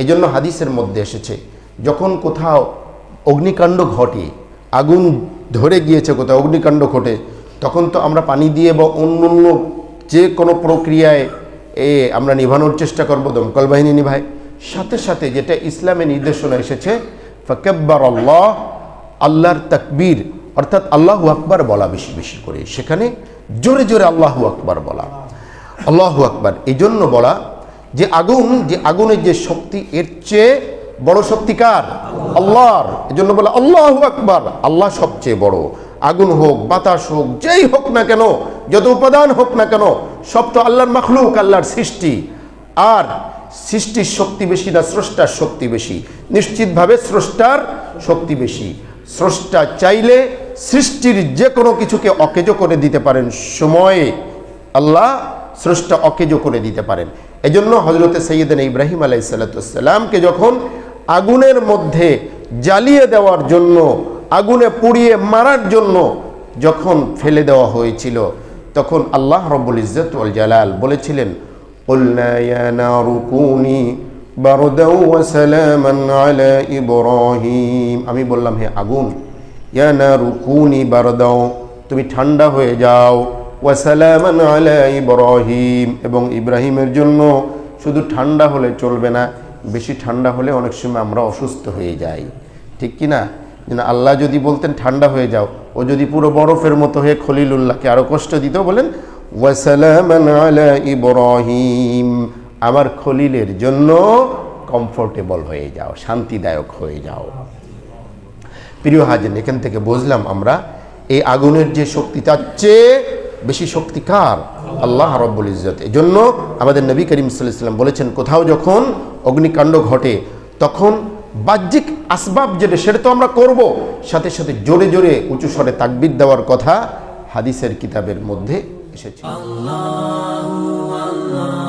এই জন্য হাদিসের মধ্যে এসেছে, যখন কোথাও অগ্নিকাণ্ড ঘটে, আগুন ধরে গিয়েছে কোথাও, অগ্নিকাণ্ড ঘটে, তখন তো আমরা পানি দিয়ে বা অন্য অন্য যে কোনো প্রক্রিয়ায় এ আমরা নিভানোর চেষ্টা করব, দমকল বাহিনী নিভায়। সাথে সাথে যেটা ইসলামে নির্দেশনা এসেছে ফকেব্বার আল্লাহ আল্লাহর তাকবীর, অর্থাৎ আল্লাহ আকবার বলা বেশি বেশি করে। সেখানে জোরে জোরে আল্লাহু আকবার বলা। আল্লাহু আকবার এই জন্য বলা যে আগুন, যে আগুনের যে শক্তি, এর চেয়ে বড় শক্তিকার আল্লাহর। এই জন্য বলা আল্লাহু আকবার। আল্লাহ সবচেয়ে বড়। আগুন হোক, বাতাস হোক, যেই হোক না কেন, যত উপাদান হোক না কেন, সব তো আল্লাহর মাখলুক, আল্লাহর সৃষ্টি। আর সৃষ্টির শক্তি বেশি না স্রষ্টার শক্তি বেশি? নিশ্চিতভাবে স্রষ্টার শক্তি বেশি। স্রষ্টা চাইলে সৃষ্টির যে কোনো কিছুকে অকেজো করে দিতে পারেন। সময়ে আল্লাহ স্রষ্টা অকেজো করে দিতে পারেন। এজন্য হজরতে সৈয়দিন ইব্রাহিম আলাই সালাতামকে যখন আগুনের মধ্যে জ্বালিয়ে দেওয়ার জন্য, আগুনে পুড়িয়ে মারার জন্য যখন ফেলে দেওয়া হয়েছিল, তখন আল্লাহ রবুল ইজত জালাল বলেছিলেন আমি বললাম, হে আগুন ইয়ানা রুকুনি বারদাও, তুমি ঠান্ডা হয়ে যাও। ওয়াসালামান আলা ইব্রাহিম। এবং ইব্রাহিমের জন্য শুধু ঠান্ডা হলে চলবে না, বেশি ঠান্ডা হলে অনেক সময় আমরা অসুস্থ হয়ে যাই। ঠিক কি না? আল্লাহ যদি বলতেন, ঠান্ডা হয়ে যাও। ও যদি পুরো বরফের মতো হয়ে খলিলুল্লাহকে আরও কষ্ট দিত, বলেন, ওয়াসালামান আলা ইব্রাহিম। আমার খলিলের জন্য কমফোর্টেবল হয়ে যাও, শান্তিদায়ক হয়ে যাও। প্রিয় হাজেন এখান থেকে বুঝলাম আমরা, এই আগুনের যে শক্তি তার চেয়ে বেশি শক্তিকার আল্লাহ রব্বুল ইজত এই জন্য আমাদের নবী করিম সাল্লাম বলেছেন, কোথাও যখন অগ্নিকাণ্ড ঘটে, তখন বাহ্যিক আসবাব যেটা, সেটা তো আমরা করব। সাথে সাথে জোরে জোরে উঁচু স্বরে তাকবিদ দেওয়ার কথা হাদিসের কিতাবের মধ্যে এসেছে। আল্লাহু।